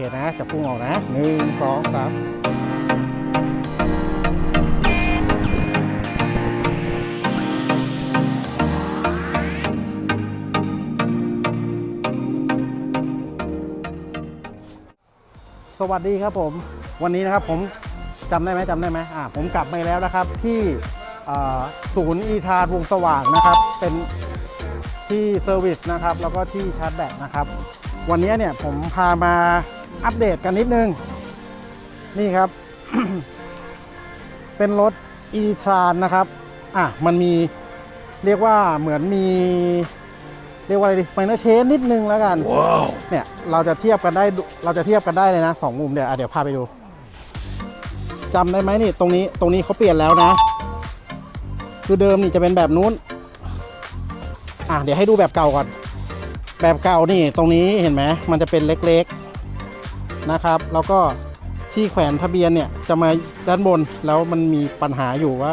เคนะจะพุ่งออกนะหนึ่งสองสามสวัสดีครับผม วันนี้นะครับผมจำได้ไหมจำได้ไหมอ่าผมกลับมาแล้วนะครับที่ศูนย์อีทาวงสว่างนะครับ เป็นที่เซอร์วิสนะครับ แล้วก็ที่ชาร์จแบตนะครับ วันนี้เนี่ยผมพามา อัปเดตกันนิดนึง นี่ครับ เป็นรถ e t r a n นะครับ อะ มันมีเรียกว่าเหมือนมี เรียกว่าอะไรดีไมเนอร์เชนนิดนึงแล้วกันเนี่ย เราจะเทียบกันได้ดูเราจะเทียบกันได้เลยนะสองมุมเดี๋ยวอะเดี๋ยวพาไปดูจำได้ไหมนี่ตรงนี้ตรงนี้เขาเปลี่ยนแล้วนะ คือเดิมนี่จะเป็นแบบนู้น อะเดี๋ยวให้ดูแบบเก่าก่อน แบบเก่านี่ตรงนี้เห็นไหมมันจะเป็นเล็กๆ นะครับ แล้วก็ที่แขวนทะเบียนเนี่ยจะมาด้านบนแล้วมันมีปัญหาอยู่ว่า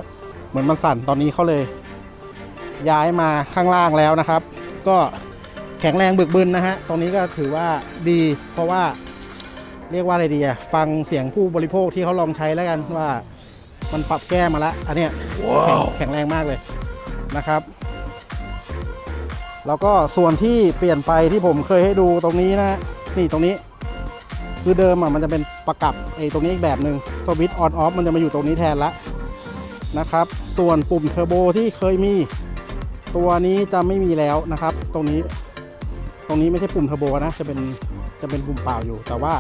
เหมือนมันสั่นตอนนี้เขาเลย ย้ายมาข้างล่างแล้วนะครับ ก็แข็งแรงบึกบึนนะฮะตรงนี้ก็ถือว่าดี เพราะว่าเรียกว่าอะไรดีอะฟังเสียงผู้บริโภคที่เขาลองใช้แล้วกันว่ามันปรับแก้มาแล้วอันเนี้ยแข็งแข็งแรงมากเลยนะครับ แล้วก็ส่วนที่เปลี่ยนไปที่ผมเคยให้ดูตรงนี้นะ นี่ตรงนี้ คือเดิมอะมันจะเป็นประกับไอ้ตรงนี้อีกแบบหนึ่งสวิตช์ออนออฟมันจะมาอยู่ตรงนี้แทนละนะครับ ส่วนปุ่มเทอร์โบที่เคยมี ตัวนี้จะไม่มีแล้วนะครับ ตรงนี้ตรงนี้ไม่ใช่ปุ่มเทอร์โบนะจะเป็นจะเป็นปุ่มเปล่าอยู่ แต่ว่า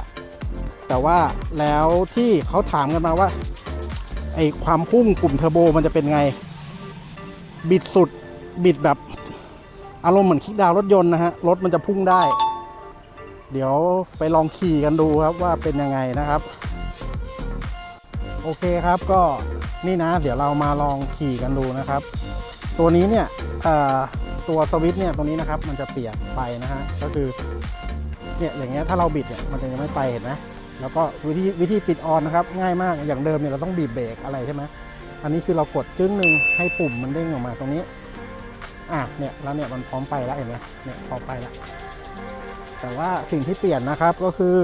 แต่ว่าแล้วที่เขาถามกันมาว่าไอความพุ่งปุ่มเทอร์โบมันจะเป็นไง บิดสุดบิดแบบอารมณ์เหมือนคลิกดาวรถยนต์นะฮะรถมันจะพุ่งได้ เดี๋ยวไปลองขี่กันดูครับว่าเป็นยังไงนะครับ โอเคครับก็นี่นะ เดี๋ยวเรามาลองขี่กันดูนะครับ ตัวนี้เนี่ยตัวสวิตช์เนี่ยตรงนี้นะครับ มันจะเปลี่ยนไปนะฮะก็คือเนี่ยอย่างเงี้ยถ้าเราบิดเนี่ยมันจะยังไม่ไปเห็นไหมแล้วก็วิธีวิธีปิดออนนะครับ ง่ายมากอย่างเดิมเนี่ยเราต้องบีบเบรกอะไรใช่ไหมอันนี้คือเรากดจึ้งหนึ่งให้ปุ่มมันเด้งออกมาตรงนี้อะเนี่ยแล้วเนี่ยมันพร้อมไปแล้วเห็นไหมเนี่ยพร้อมไปแล้ว แต่ว่าสิ่งที่เปลี่ยนนะครับก็คือ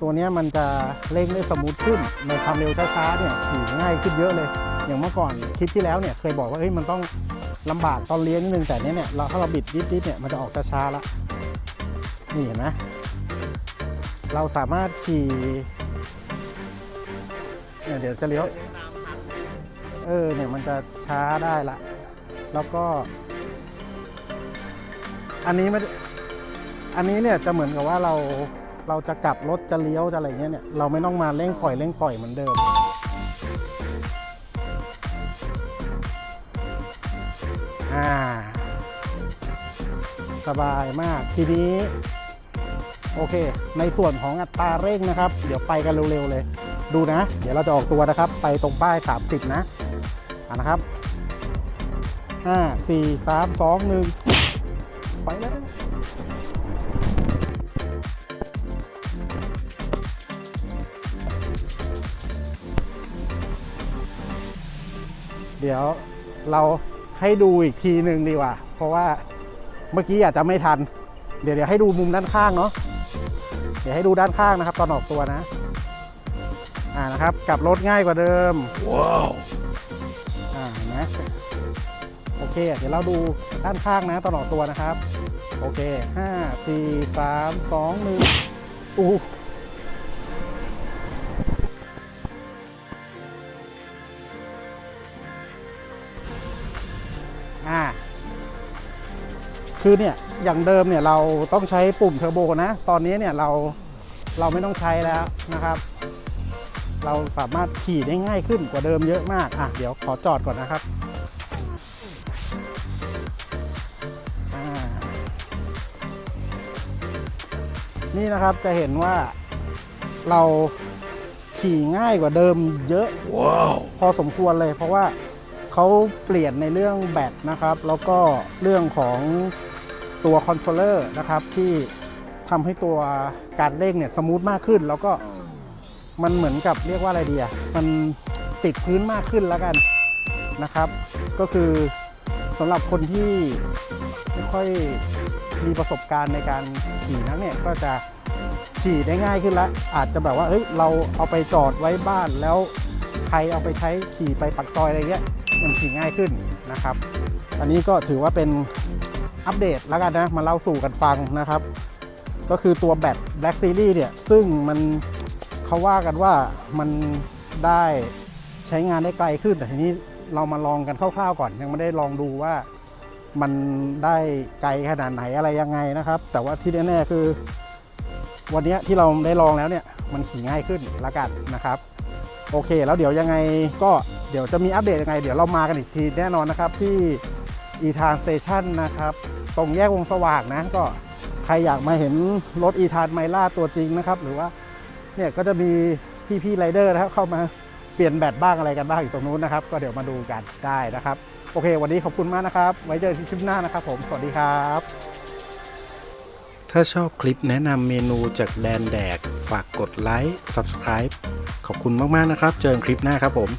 ตัวนี้มันจะเร่งได้สมูทขึ้นในความเร็วช้าๆเนี่ยขี่ง่ายขึ้นเยอะเลย อย่างเมื่อก่อนคลิปที่แล้วเนี่ยเคยบอกว่าเฮ้ยมันต้องลำบากตอนเลี้ยงนิดนึงแต่เนี้ยเนี่ยเราถ้าเราบิดนิดๆเนี่ยมันจะออกช้าๆละนี่เห็นไหมเราสามารถขี่เนี่ยเดี๋ยวจะเลี้ยวเออเนี่ยมันจะช้าได้ละ แล้วก็ อันนี้ม่ได้ อันนี้เนี่ยจะเหมือนกับว่าเราเราจะกลับรถจะเลี้ยวจะอะไรเงี้ยเนี่ยเราไม่ต้องมาเร่งปล่อยเร่งปล่อยเหมือนเดิม อ่า สบายมากทีนี้ โอเค ในส่วนของอัตราเร่งนะครับ เดี๋ยวไปกันเร็วๆเลย ดูนะ เดี๋ยวเราจะออกตัวนะครับ ไปตรงป้าย 30 นะอ่านะครับห้าสี่สามสองหนึ่งไปแล้ว เดี๋ยวเราให้ดูอีกทีหนึ่งดีกว่า เพราะว่าเมื่อกี้อาจจะไม่ทัน เดี๋ยวเดี๋ยวให้ดูมุมด้านข้างเนาะเดี๋ยวให้ดูด้านข้างนะครับ ตอนออกตัวนะ อ่านะครับกลับรถง่ายกว่าเดิมอ่าเห็นไหมโอเค เดี๋ยวเราดูด้านข้างนะตอนออกตัวนะครับ โอเคห้าสี่สามสองหนึ่งอู้ อ่าคือเนี่ยอย่างเดิมเนี่ยเราต้องใช้ปุ่มเทอร์โบนะ ตอนนี้เนี่ยเราเราไม่ต้องใช้แล้วนะครับ เราสามารถขี่ได้ง่ายขึ้นกว่าเดิมเยอะมากอะเดี๋ยวขอจอดก่อนนะครับอ่านี่นะครับจะเห็นว่าเราขี่ง่ายกว่าเดิมเยอะพอสมควรเลยเพราะว่า เขาเปลี่ยนในเรื่องแบตนะครับ แล้วก็เรื่องของตัวคอนโทรลเลอร์นะครับที่ทำให้ตัวการเร่งเนี่ยสมูทมากขึ้น แล้วก็มันเหมือนกับเรียกว่าอะไรดีอะมันติดพื้นมากขึ้นแล้วกันนะครับ ก็คือสำหรับคนที่ไม่ค่อยมีประสบการณ์ในการขี่นั้นเนี่ยก็จะขี่ได้ง่ายขึ้นล้วอาจจะแบบว่าเฮ้ยเราเอาไปจอดไว้บ้านแล้วใครเอาไปใช้ขี่ไปปักซอยอะไรเงี้ย มันขี่ง่ายขึ้นนะครับ อันนี้ก็ถือว่าเป็นอัปเดตแล้วกันนะ มาเล่าสู่กันฟังนะครับ ก็คือตัวแบต Black Series เนี่ย ซึ่งมันเขาว่ากันว่ามันได้ใช้งานได้ไกลขึ้น แต่ทีนี้เรามาลองกันคร่าวๆก่อน ยังไม่ได้ลองดูว่ามันได้ไกลขนาดไหนอะไรยังไงนะครับ แต่ว่าที่แน่ๆคือ วันนี้ที่เราได้ลองแล้วเนี่ย มันขี่ง่ายขึ้นละกันนะครับ โอเค แล้วเดี๋ยวยังไงก็ เดี๋ยวจะมีอัปเดตยังไง เดี๋ยวเรามากันอีกทีแน่นอนนะครับที่อีทานสเตชันนะครับ ตรงแยกวงสว่างนะก็ใครอยากมาเห็นรถอีทานไมล่าตัวจริงนะครับ หรือว่าเนี่ยก็จะมีพี่ๆไรเดอร์นะครับเข้ามาเปลี่ยนแบตบ้างอะไรกันบ้างอยู่ตรงนู้นนะครับ ก็เดี๋ยวมาดูกันได้นะครับ โอเค วันนี้ขอบคุณมากนะครับ ไว้เจอกันที่คลิปหน้านะครับ ผมสวัสดีครับ ถ้าชอบคลิปแนะนำเมนูจากแดนแดก ฝากกดไลค์ Subscribe ขอบคุณมากๆนะครับ เจอกันคลิปหน้าครับผม